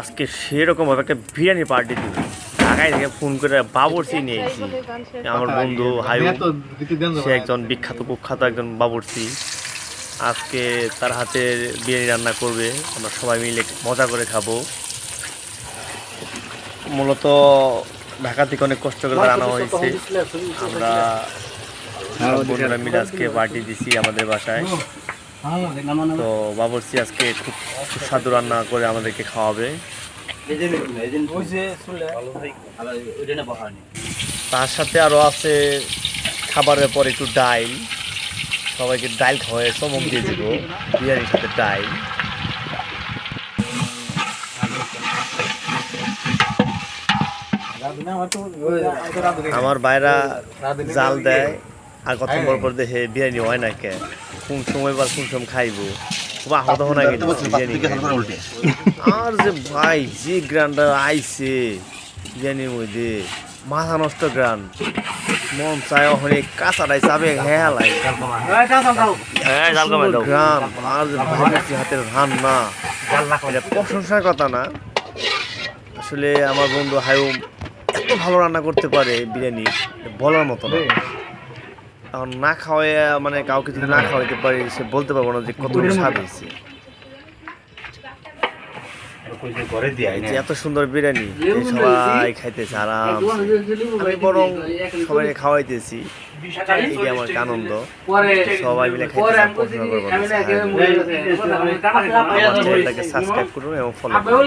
আজকে সেরকম ভাবে একটা বিরিয়ানি পার্টি দিব। ঢাকায় থেকে ফোন করে বাবরচি নিয়ে এসেছি। আমার বন্ধু হায়ু সে একজন বিখ্যাত কুখ্যাত একজন বাবরচি। আজকে তার হাতে বিরিয়ানি রান্না করবে। আমরা সবাই মিলে মজা করে খাব। মূলত ঢাকা থেকে অনেক কষ্ট করে আনা হয়েছে। আমরা বন্ধুরা মিলে আজকে পার্টি দিছি আমাদের বাসায়। তো বাবরচি আজকে খুব সুস্বাদু রান্না করে আমাদেরকে খাওয়াবে। তার সাথে আরও আছে খাবারের পর একটু ডাইল। সবাইকে ডাইল খাওয়াই চমক দিয়ে দিব। বিরিয়ানির সাথে ডাইল। আমার বাইরা জাল দেয় আর কত পর পর দেখে বিরিয়ানি হয় না কে? কোন সময় বা কোন সময় খাইবো। আর যে ভাই যে গ্রান্ডার আইছে বিরিয়ানির মধ্যে মাথা নষ্ট গ্রান। মন চায় ওখানে কাঁচাটাই চাবে হেলাই গ্রান। আর যে ভাবছি হাতের রান্না এটা প্রশংসার কথা না। আসলে আমার বন্ধু হায়ুম এত ভালো রান্না করতে পারে বিরিয়ানি বলার মতো না। এখন না খাওয়াই মানে কাউকে যদি না খাওয়াইতে পারি সে বলতে পারব না যে কত স্বাদ হয়েছে এত সুন্দর বিরিয়ানি সবাই খাইতেছে আরাম আমি বরং সবাই খাওয়াইতেছি। এটি আমার আনন্দ। সবাই মিলে খাইতেছে সাবস্ক্রাইব করুন এবং ফলো করুন।